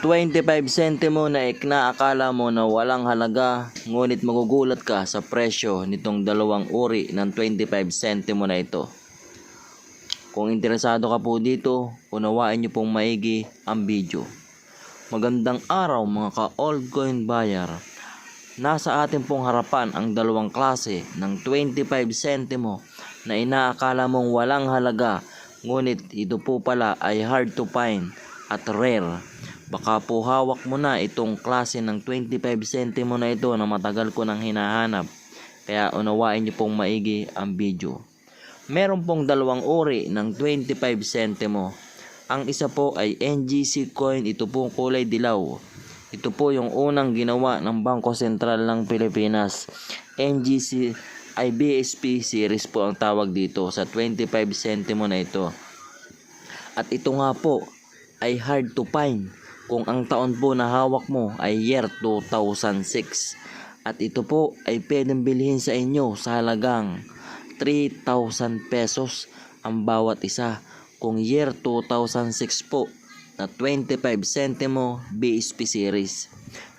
25 centimo na iknaakala mo na walang halaga, ngunit magugulat ka sa presyo nitong dalawang uri ng 25 centimo na ito. Kung interesado ka po dito, unawain niyo pong maigi ang video. Magandang araw mga ka-old coin buyer. Nasa atin pong harapan ang dalawang klase ng 25 centimo na inaakala mong walang halaga, ngunit ito po pala ay hard to find at rare. Baka po hawak mo na itong klase ng 25 centimo na ito na matagal ko nang hinahanap. Kaya unawain niyo pong maigi ang video. Meron pong dalawang uri ng 25 centimo. Ang isa po ay NGC coin, ito po kulay dilaw. Ito po yung unang ginawa ng Bangko Sentral ng Pilipinas. NGC ay BSP series po ang tawag dito sa 25 centimo na ito. At ito nga po ay hard to find kung ang taon po na hawak mo ay year 2006. At ito po ay pwedeng bilhin sa inyo sa halagang 3,000 pesos ang bawat isa. Kung year 2006 po na 25 centimo BSP series.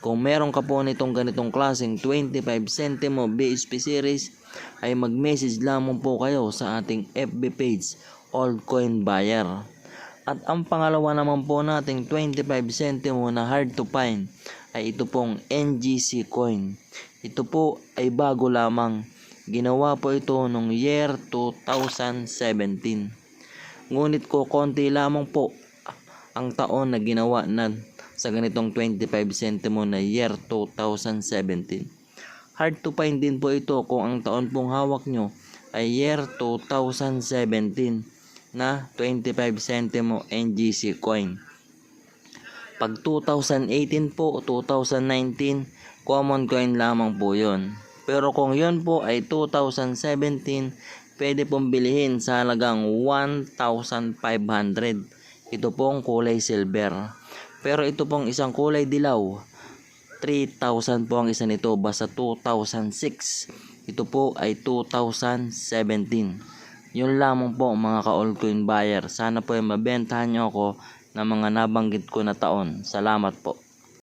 Kung meron ka po nitong ganitong klaseng 25 centimo BSP series ay mag-message lamang po kayo sa ating FB page Old Coin Buyer. At ang pangalawa naman po nating 25 centimo na hard to find ay ito pong NGC coin. Ito po ay bago lamang. Ginawa po ito noong year 2017. Ngunit ko konti lamang po ang taon na ginawa na sa ganitong 25 centimo na year 2017. Hard to find din po ito kung ang taon pong hawak nyo ay year 2017 na 25 centimo NGC coin. Pag 2018 po, 2019, common coin lamang po yon. Pero kung yon po ay 2017, pwede pong bilihin sa halagang 1,500. Ito pong kulay silver. Pero ito pong isang kulay dilaw, 3,000 po ang isa nito basta 2006. Ito po ay 2017. Yun lamang po mga ka-all coin buyer. Sana po ay mabentahan nyo ako ng mga nabanggit ko na taon. Salamat po.